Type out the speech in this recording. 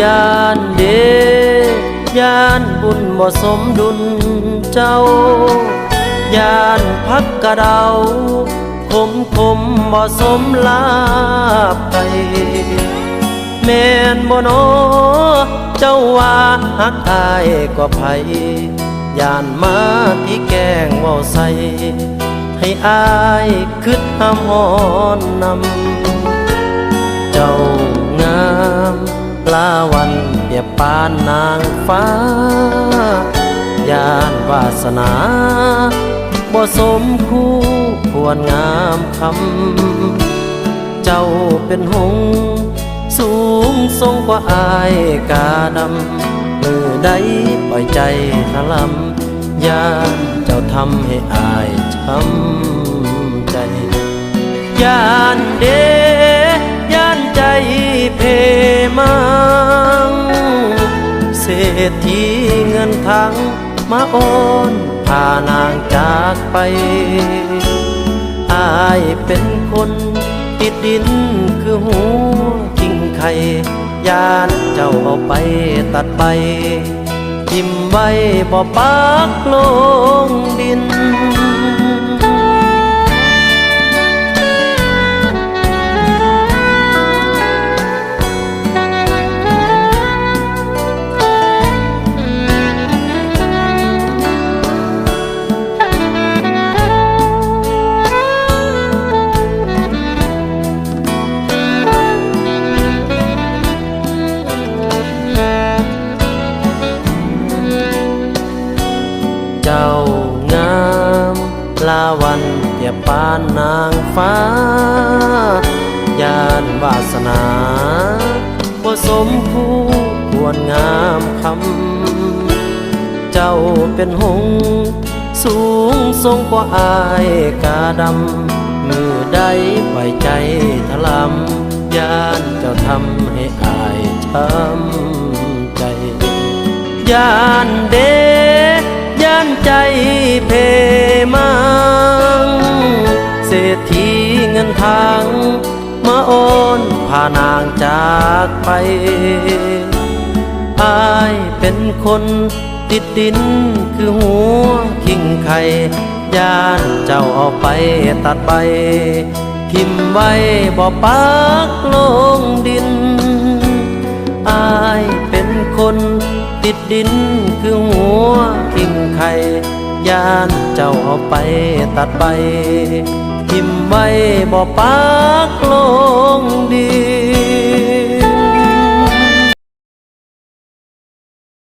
ยานเดยานบุญบ่สมดุลเจ้ายานพักกระเดาคมคมบ่สมลาไป แม่นบ่นอเจ้าว่าหักอายกว่าไผยานมาที่แกงเว้าใส่ให้อายคิดห้ามหอนนำเจ้า ลาวันเปียบปานนางฟ้ายานวาสนาบ่สมคู่ควรงามคำ เจ้าเป็นหงส์สูงทรงกว่าอายกาดำมือใดปล่อยใจทะลำยานเจ้าทำให้อายช้ำใจยานเด ษฐีเงินทั้งมาโอนพานางจากไป อายเป็นคนติดดินคือหูกิ่งไข่ยานเจ้าเอาไปตัดใบทิมไว้บ่ปากลงดิน เจ้างามลาวันเปียบปานนางฟ้ายานวาสนาบ่สมคู่ควรงามคำ เจ้าเป็นหงส์สูงทรงกว่าอายกาดำ มือใดปล่อยใจทะลำยานเจ้าทำให้อายช้ำใจยานเด ใจเพมัง เศรษฐีเงินทางมาโอนพานางจากไปอายเป็นคนติดดินคือหัวคิงไข่ย่านเจ้าเอาไปตัดใบทิมไว้บ่ปักลงดินอายเป็นคนติดดินคือหัว ทิ้งไข่ยานเจ้าเอาไปตัดใบทิมไว้บ่ปักโล